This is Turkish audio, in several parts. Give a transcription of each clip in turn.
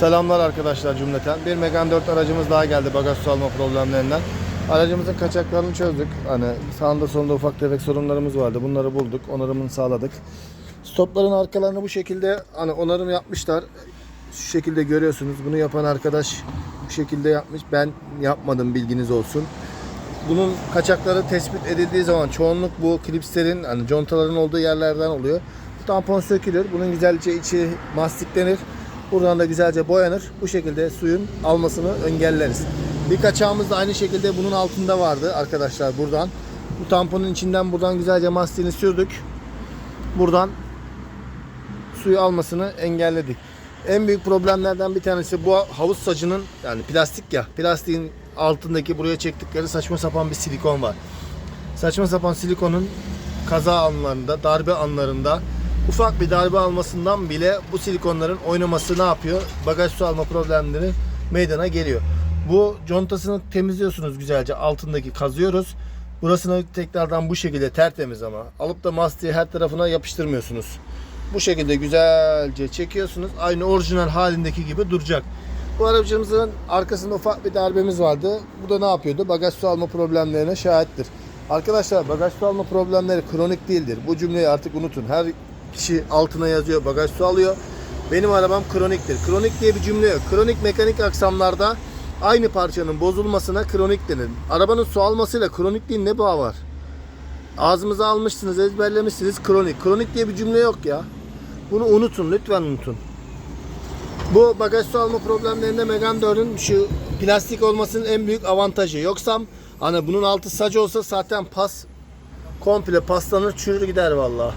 Selamlar arkadaşlar cümleten. Bir Megane 4 aracımız daha geldi bagaj su alma problemlerinden. Aracımızın kaçaklarını çözdük. Hani sağında solunda ufak tefek sorunlarımız vardı. Bunları bulduk. Onarımını sağladık. Stopların arkalarını bu şekilde hani onarım yapmışlar. Şu şekilde görüyorsunuz. Bunu yapan arkadaş bu şekilde yapmış. Ben yapmadım bilginiz olsun. Bunun kaçakları tespit edildiği zaman çoğunluk bu klipslerin hani contaların olduğu yerlerden oluyor. Tampon sökülür. Bunun güzelce içi mastiklenir. Buradan da güzelce boyanır. Bu şekilde suyun almasını engelleriz. Bir kaçağımız da aynı şekilde bunun altında vardı arkadaşlar buradan. Bu tamponun içinden buradan güzelce mastiğini sürdük. Buradan suyu almasını engelledik. En büyük problemlerden bir tanesi bu havuz sacının yani plastik ya plastiğin altındaki buraya çektikleri saçma sapan bir silikon var. Saçma sapan silikonun kaza anlarında, darbe anlarında ufak bir darbe almasından bile bu silikonların oynaması ne yapıyor? Bagaj su alma problemleri meydana geliyor. Bu contasını temizliyorsunuz güzelce altındaki kazıyoruz. Burasını tekrardan bu şekilde tertemiz ama alıp da mastiği her tarafına yapıştırmıyorsunuz. Bu şekilde güzelce çekiyorsunuz. Aynı orijinal halindeki gibi duracak. Bu aracımızın arkasında ufak bir darbemiz vardı. Bu da ne yapıyordu? Bagaj su alma problemlerine şahittir. Arkadaşlar bagaj su alma problemleri kronik değildir. Bu cümleyi artık unutun. Her kişi altına yazıyor bagaj su alıyor. Benim arabam kroniktir. Kronik diye bir cümle yok. Kronik mekanik aksamlarda aynı parçanın bozulmasına kronik denir. Arabanın su almasıyla kronikliğin ne bağı var? Ağzımıza almışsınız, ezberlemişsiniz kronik. Kronik diye bir cümle yok ya. Bunu unutun, lütfen unutun. Bu bagaj su alma problemlerinde Megane 4'ün şu plastik olmasının en büyük avantajı. Yoksa hani bunun altı sac olsa zaten pas komple paslanır çürür gider vallahi.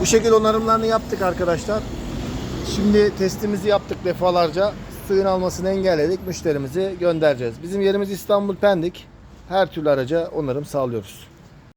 Bu şekil onarımlarını yaptık arkadaşlar. Şimdi testimizi yaptık defalarca. Suyun almasını engelledik. Müşterimizi göndereceğiz. Bizim yerimiz İstanbul Pendik. Her türlü araca onarım sağlıyoruz.